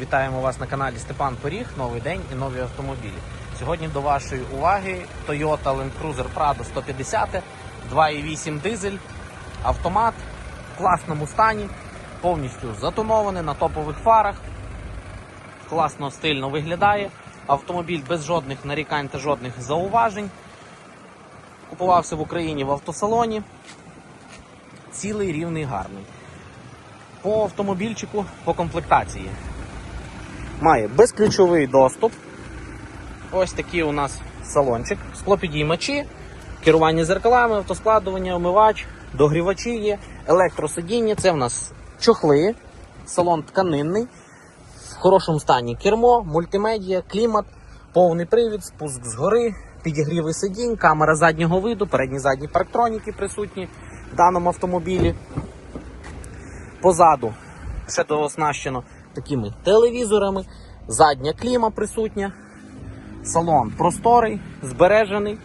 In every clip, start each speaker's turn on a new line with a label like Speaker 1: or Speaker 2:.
Speaker 1: Вітаємо вас на каналі Степан Поріг. Новий день і нові автомобілі. Сьогодні до вашої уваги Toyota Land Cruiser Prado 150, 2.8 дизель, автомат в класному стані, повністю затонований на топових фарах. Класно стильно виглядає. Автомобіль без жодних нарікань та жодних зауважень. Купувався в Україні в автосалоні. Цілий рівний гарний. По автомобільчику по комплектації. Має безключовий доступ. Ось такий у нас салончик. Склопідіймачі, керування зеркалами, автоскладування, омивач, догрівачі є, електросидіння. Це в нас чохли, салон тканинний, в хорошому стані кермо, мультимедіа, клімат, повний привід, спуск згори, підігріви сидінь, камера заднього виду, передні задні парктроніки присутні в даному автомобілі. Позаду ще дооснащено такими телевізорами, задня кліма присутня, салон просторий, збережений.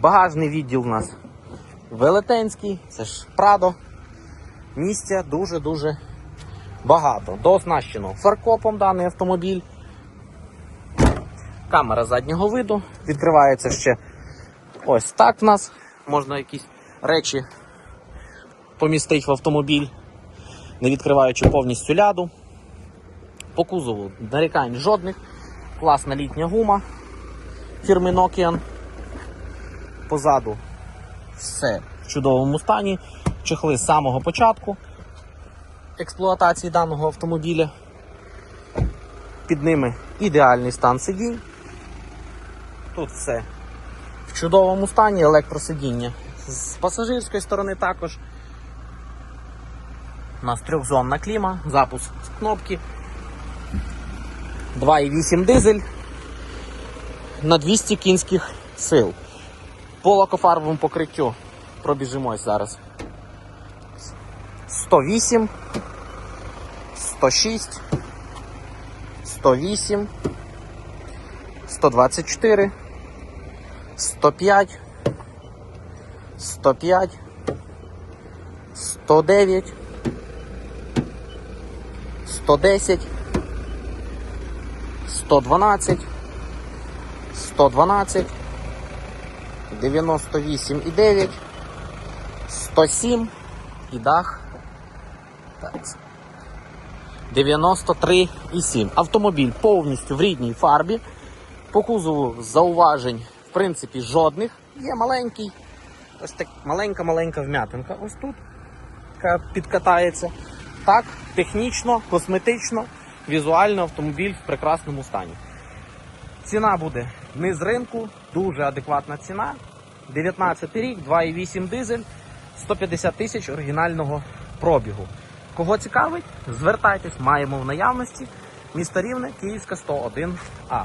Speaker 1: Багажний відділ у нас велетенський, це ж Прадо. Місця дуже-дуже багато. Дооснащено фаркопом даний автомобіль. Камера заднього виду. Відкривається ще ось так в нас. Можна якісь речі помістити в автомобіль, не відкриваючи повністю ляду. По кузову нарікань жодних. Класна літня гума фірми Nokian. Позаду все в чудовому стані. Чехли з самого початку експлуатації даного автомобіля. Під ними ідеальний стан сидінь. Тут все в чудовому стані, електросидіння. З пасажирської сторони також. У нас трьохзонна кліма, запуск з кнопки. 2,8 дизель. На 200 кінських сил. По лакофарбовому покриттю пробіжимось зараз. 108, 106, 108, 124, 105, 105, 109, 110, 112, 112, 98,9, 107 і дах. Так. 93,7. Автомобіль повністю в рідній фарбі. По кузову зауважень, в принципі, жодних. Є маленький, ось так маленька-маленька вм'ятинка. Ось тут яка підкатається. Так, технічно, косметично, візуально автомобіль в прекрасному стані. Ціна буде не з ринку, дуже адекватна ціна. 19 рік, 2,8 дизель, 150 тисяч оригінального пробігу. Кого цікавить, звертайтесь, маємо в наявності. Місто Рівне, Київська 101А.